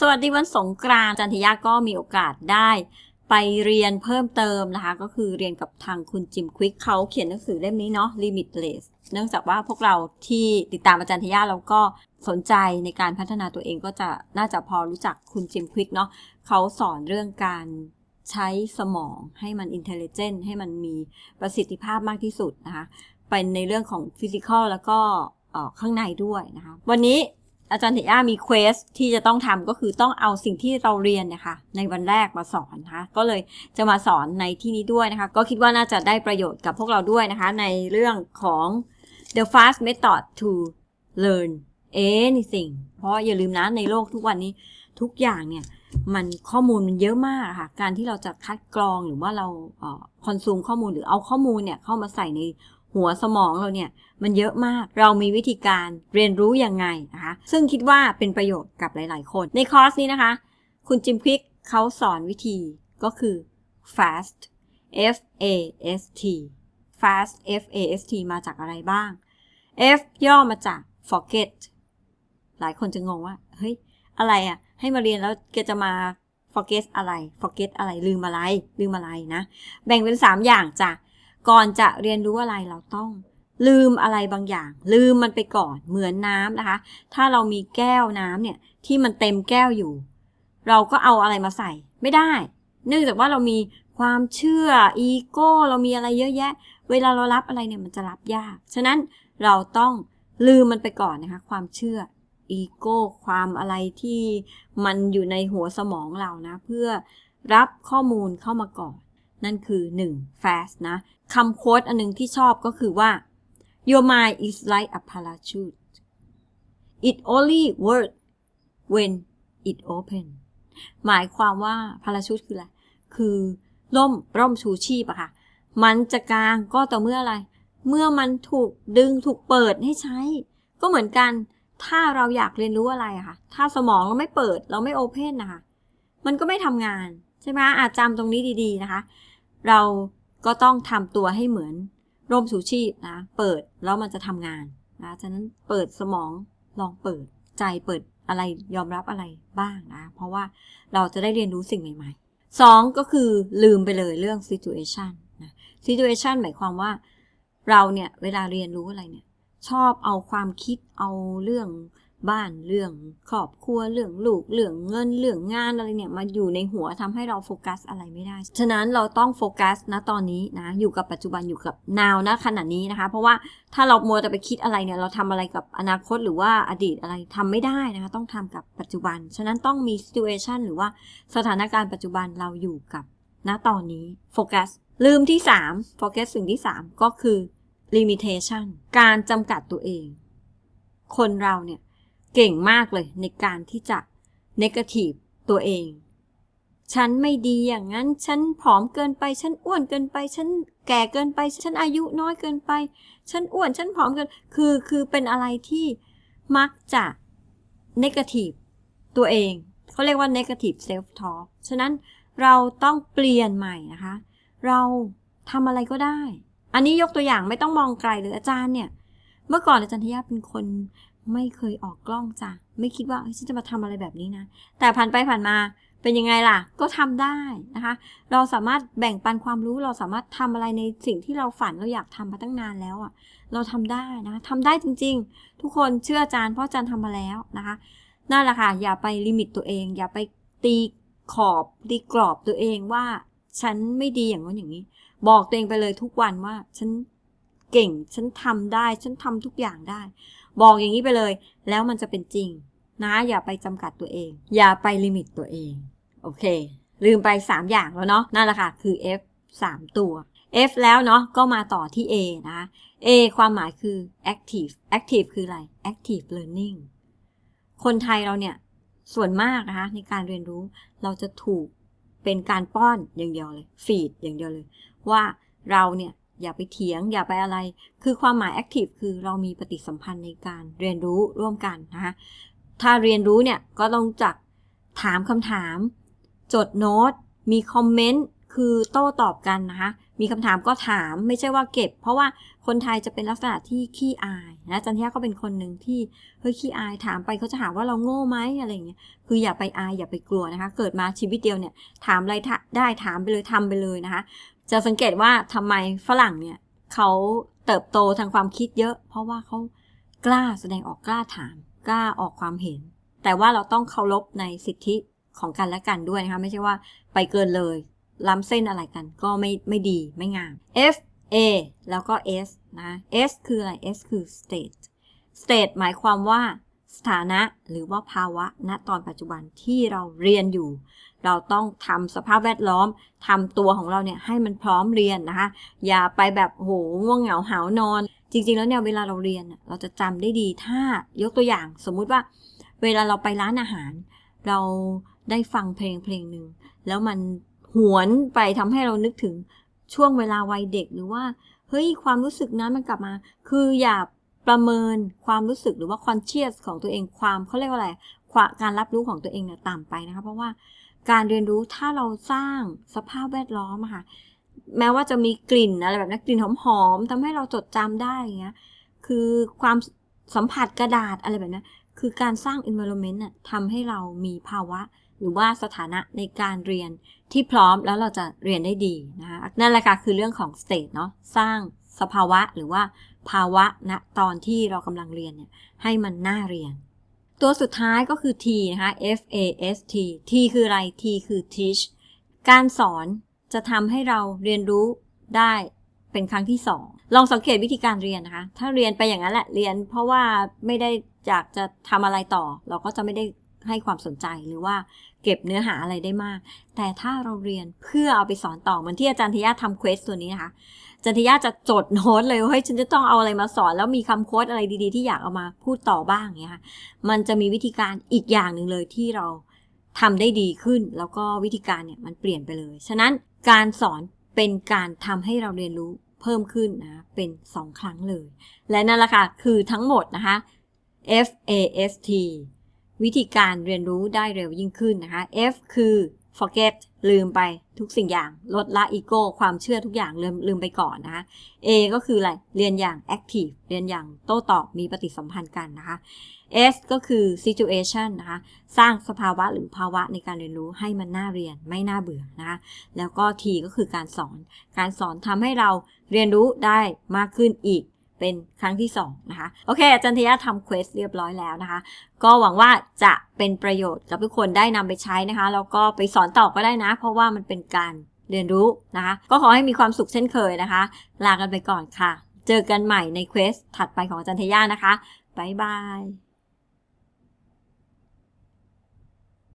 สวัสดีวันสงกรานต์จันทยาก็มีโอกาสได้ไปเรียนเพิ่มเติมนะคะ ก็คือเรียนกับทางคุณจิมควิกเขาเขียนหนังสือเล่มนี้เนาะ Limitless เนื่องจากว่าพวกเราที่ติดตามอาจารย์ทยาเราก็สนใจในการพัฒนาตัวเองก็จะน่าจะพอรู้จักคุณจิมควิกเนาะเขาสอนเรื่องการใช้สมองให้มันอินเทลเจนต์ให้มันมีประสิทธิภาพมากที่สุดนะคะเป็นในเรื่องของฟิสิกอลแล้วก็ข้างในด้วยนะคะ วันนี้ อาจารย์เทย่ามีเควสที่จะต้องทำก็คือต้องเอาสิ่งที่เราเรียนนี่ยค่ะในวันแรกมาสอนนะคะก็เลยจะมาสอนในที่นี้ด้วยนะคะ ก็คิดว่าน่าจะได้ประโยชน์กับพวกเราด้วยนะคะ ในเรื่องของ the fast method to learn anything เพราะอย่าลืมนะในโลกทุกวันนี้ทุกอย่างเนี่ยมันข้อมูลมันเยอะมากค่ะ การที่เราจะคัดกรองหรือว่าเราคอนซูมข้อมูลหรือเอาข้อมูลเนี่ยเข้ามาใส่ใน หัวสมองเราเนี่ยมันเยอะมาก เรามีวิธีการเรียนรู้ยังไงนะคะ ซึ่งคิดว่าเป็นประโยชน์กับหลาย ๆ คน ในคอร์สนี้นะคะ คุณจิมควิกเขาสอนวิธีก็คือ fast F A S T fast F A S T มาจากอะไรบ้าง F ย่อมาจาก forget หลายคนจะงงว่า เฮ้ย อะไรอะ่ะ ให้มาเรียนแล้วแกจะมา forget อะไร forget อะไร ลืมอะไร ลืมอะไรนะ แบ่งเป็น 3 อย่างจ้ะ ก่อนจะเรียนรู้อะไรเราต้องลืมอะไรบางอย่าง ลืมมันไปก่อนเหมือนน้ำนะคะ ถ้าเรามีแก้วน้ำเนี่ยที่มันเต็มแก้วอยู่ เราก็เอาอะไรมาใส่ ไม่ได้ เนื่องจากว่าเรามีความเชื่ออีโก้เรามีอะไรเยอะแยะ เวลาเรารับอะไรเนี่ยมันจะรับยาก ฉะนั้นเราต้องลืมมันไปก่อนนะคะ ความเชื่ออีโก้ความอะไรที่มันอยู่ในหัวสมองเรานะ เพื่อรับข้อมูลเข้ามาก่อน นั่นคือ 1. fast นะคำโค้ดอันหนึงที่ชอบก็คือว่า your mind is like a parachute it only works when it open หมายความว่าพาราชูตคืออะไร คือร่มร่มชูชีพอะค่ะ มันจะกลางก็ต่อเมื่ออะไร เมื่อมันถูกดึงถูกเปิดให้ใช้ ก็เหมือนกัน ถ้าเราอยากเรียนรู้อะไรอะค่ะ ถ้าสมองเราไม่เปิดเราไม่โอเพนนะคะ มันก็ไม่ทำงาน ช่ไหมอาจจำตรงนี้ดีๆนะคะ เราก็ต้องทำตัวให้เหมือนร่มชูชีพนะ เปิดแล้วมันจะทำงานนะฉะนั้นเปิดสมองลองเปิดใจเปิดอะไรยอมรับอะไรบ้างนะ เพราะว่าเราจะได้เรียนรู้สิ่งใหม่ๆสองก็คือลืมไปเลยเรื่อง situation นะ situation หมายความว่าเราเนี่ย เวลาเรียนรู้อะไรเนี่ย ชอบเอาความคิดเอาเรื่อง บ้านเรื่องครอบครัวเรื่องลูกเรื่องเงินเรื่องงานอะไรเนี่ยมาอยู่ในหัวทำให้เราโฟกัสอะไรไม่ได้ ฉะนั้นเราต้องโฟกัสนะตอนนี้นะอยู่กับปัจจุบันอยู่กับนาวนะขณะนี้นะคะ เพราะว่าถ้าเรามัวแต่ไปคิดอะไรเนี่ยเราทำอะไรกับอนาคตหรือว่าอดีตอะไรทำไม่ได้นะคะต้องทำกับปัจจุบัน ฉะนั้นต้องมี situation หรือว่าสถานการณ์ปัจจุบันเราอยู่กับณตอนนี้โฟกัสลืมที่3โฟกัสสิ่งที่ 3 ก็คือ limitation การจำกัดตัวเอง คนเราเนี่ย เก่งมากเลยในการที่จะ negative ตัวเอง ฉันไม่ดีอย่างนั้น ฉันผอมเกินไป ฉันอ้วนเกินไป ฉันแก่เกินไป ฉันอายุน้อยเกินไป ฉันอ้วน ฉันผอมเกิน คือ คือเป็นอะไรที่มักจะ negative ตัวเอง เขาเรียกว่า negative self talk ฉะนั้นเราต้องเปลี่ยนใหม่นะคะ เราทำอะไรก็ได้ อันนี้ยกตัวอย่างไม่ต้องมองไกลเลยอาจารย์เนี่ย เมื่อก่อนอาจารย์ทยาเป็นคน ไม่เคยออกกล้องจ้ะ ไม่คิดว่าฉันจะมาทำอะไรแบบนี้นะ แต่ผ่านไปผ่านมาเป็นยังไงล่ะ ก็ทำได้นะคะ เราสามารถแบ่งปันความรู้ เราสามารถทำอะไรในสิ่งที่เราฝันเราอยากทำมาตั้งนานแล้วอะ่ะ เราทำได้นะทำได้จริง ๆ ทุกคนเชื่ออาจารย์เพราะอาจารย์ทำมาแล้วนะคะ นั่นแหละค่ะ อย่าไปลิมิตตัวเอง อย่าไปตีขอบตีกรอบตัวเองว่าฉันไม่ดีอย่างนั้นอย่างนี้ บอกตัวเองไปเลยทุกวันว่าฉันเก่ง ฉันทำได้ ฉันทำทุกอย่างได้ บอกอย่างนี้ไปเลย แล้วมันจะเป็นจริง นะ อย่าไปจำกัดตัวเอง อย่าไปลิมิตตัวเอง โอเค ลืมไป 3 อย่างแล้วเนาะนั่นแหละค่ะ คือ F 3 ตัว F แล้วเนาะก็มาต่อที่ A นะคะ A ความหมายคือ active active คืออะไร active learning คนไทยเราเนี่ย ส่วนมากนะคะในการเรียนรู้เราจะถูกเป็นการป้อนอย่างเดียวเลย ฟีดอย่างเดียวเลย ว่าเราเนี่ย อย่าไปเถียง อย่าไปอะไร คือความหมาย active คือเรามีปฏิสัมพันธ์ในการเรียนรู้ร่วมกันนะคะถ้าเรียนรู้เนี่ยก็ต้องจักถามคำถาม จดโน้ต มีคอมเมนต์ คือโต้ตอบกันนะคะ มีคำถามก็ถามไม่ใช่ว่าเก็บ เพราะว่าคนไทยจะเป็นลักษณะที่ขี้อายนะจันทยาก็เป็นคนหนึ่งที่เฮ้ยขี้อายถามไปเขาจะหาว่าเราโง่ไหมอะไรอย่างเงี้ยคืออย่าไปอายอย่าไปกลัวนะคะ เกิดมาชีวิตเดียวเนี่ยถามอะไรได้ถามไปเลยทำไปเลยนะคะ จะสังเกตว่าทำไมฝรั่งเนี่ยเขาเติบโตทางความคิดเยอะ เพราะว่าเขากล้าแสดงออกกล้าถาม กล้าออกความเห็น แต่ว่าเราต้องเคารพในสิทธิของกันและกันด้วยนะคะ ไม่ใช่ว่าไปเกินเลย ล้ำเส้นอะไรกัน ก็ไม่ไม่ดีไม่งาม F A แล้วก็ S นะ S คืออะไร S คือ state state หมายความว่าสถานะหรือว่าภาวะณตอนปัจจุบันที่เราเรียนอยู่ เราต้องทำสภาพแวดล้อมทำตัวของเราเนี่ยให้มันพร้อมเรียนนะคะ อย่าไปแบบโหง่วงเหงาหาวนอน จริง ๆ แล้วเนี่ยเวลาเราเรียนเราจะจำได้ดีถ้ายกตัวอย่างสมมุติว่า เวลาเราไปร้านอาหาร เราได้ฟังเพลงเพลงหนึ่งแล้วมัน หวนไปทำให้เรานึกถึงช่วงเวลาวัยเด็กหรือว่าเฮ้ยความรู้สึกนั้นมันกลับมา คืออย่าประเมินความรู้สึกหรือว่า conscious ของตัวเองความเขาเรียกว่าอะไรความการรับรู้ของตัวเองเนี่ยต่ำไปนะคะ เพราะว่าการเรียนรู้ถ้าเราสร้างสภาพแวดล้อมค่ะ แม้ว่าจะมีกลิ่นอะไรแบบนั้นกลิ่นหอมๆทำให้เราจดจำได้อย่างเงี้ยคือความสัมผัสกระดาษอะไรแบบนั้น คือการสร้าง environment น่ะทำให้เรามีภาวะ หรือว่าสถานะในการเรียนที่พร้อมแล้วเราจะเรียนได้ดีนะคะนั่นแหละค่ะคือเรื่องของ state เนาะสร้างสภาวะหรือว่าภาวะณตอนที่เรากำลังเรียนเนี่ยให้มันน่าเรียน ตัวสุดท้ายก็คือ T นะคะ F A S T T คืออะไร T คือ teach การสอนจะทำให้เราเรียนรู้ได้เป็นครั้งที่สองลองสังเกตวิธีการเรียนนะคะ ถ้าเรียนไปอย่างนั้นแหละ เรียนเพราะว่าไม่ได้ อยากจะทำอะไรต่อ เราก็จะไม่ได้ให้ความสนใจหรือว่าเก็บเนื้อหาอะไรได้มาก แต่ถ้าเราเรียนเพื่อเอาไปสอนต่อเหมือนที่อาจารย์ทยาทำเควสตัวนี้นะคะอาจารย์ทยาจะจดโน้ตเลยว่าฉันจะต้องเอาอะไรมาสอน แล้วมีคำโค้ดอะไรดีๆ ที่อยากเอามาพูดต่อบ้างอย่างเงี้ยค่ะมันจะมีวิธีการอีกอย่างหนึ่งเลยที่เราทำได้ดีขึ้น แล้วก็วิธีการเนี่ยมันเปลี่ยนไปเลย ฉะนั้นการสอนเป็นการทำให้เราเรียนรู้เพิ่มขึ้นนะเป็น 2 ครั้งเลย และนั่นแหละค่ะคือทั้งหมดนะคะ F A S T วิธีการเรียนรู้ได้เร็วยิ่งขึ้นนะคะ F คือ forget ลืมไปทุกสิ่งอย่าง ลดละอีโก้ความเชื่อทุกอย่างลืมลืมไปก่อนนะคะ A ก็คืออะไร เรียนอย่าง active เรียนอย่างโต้ตอบมีปฏิสัมพันธ์กันนะคะ S ก็คือ situation นะคะ สร้างสภาวะหรือภาวะในการเรียนรู้ให้มันน่าเรียนไม่น่าเบื่อนะคะ แล้วก็ T ก็คือการสอน การสอนทำให้เราเรียนรู้ได้มากขึ้นอีก เป็นครั้งที่2นะคะโอเคอาจารย์ธยาทำเควสเรียบร้อยแล้วนะคะ ก็หวังว่าจะเป็นประโยชน์กับทุกคนได้นำไปใช้นะคะแล้วก็ไปสอนต่อก็ได้นะ เพราะว่ามันเป็นการเรียนรู้นะคะ ก็ขอให้มีความสุขเช่นเคยนะคะ ลากันไปก่อนค่ะ เจอกันใหม่ในเควสถัดไปของอาจารย์ธยานะคะบ๊ายบาย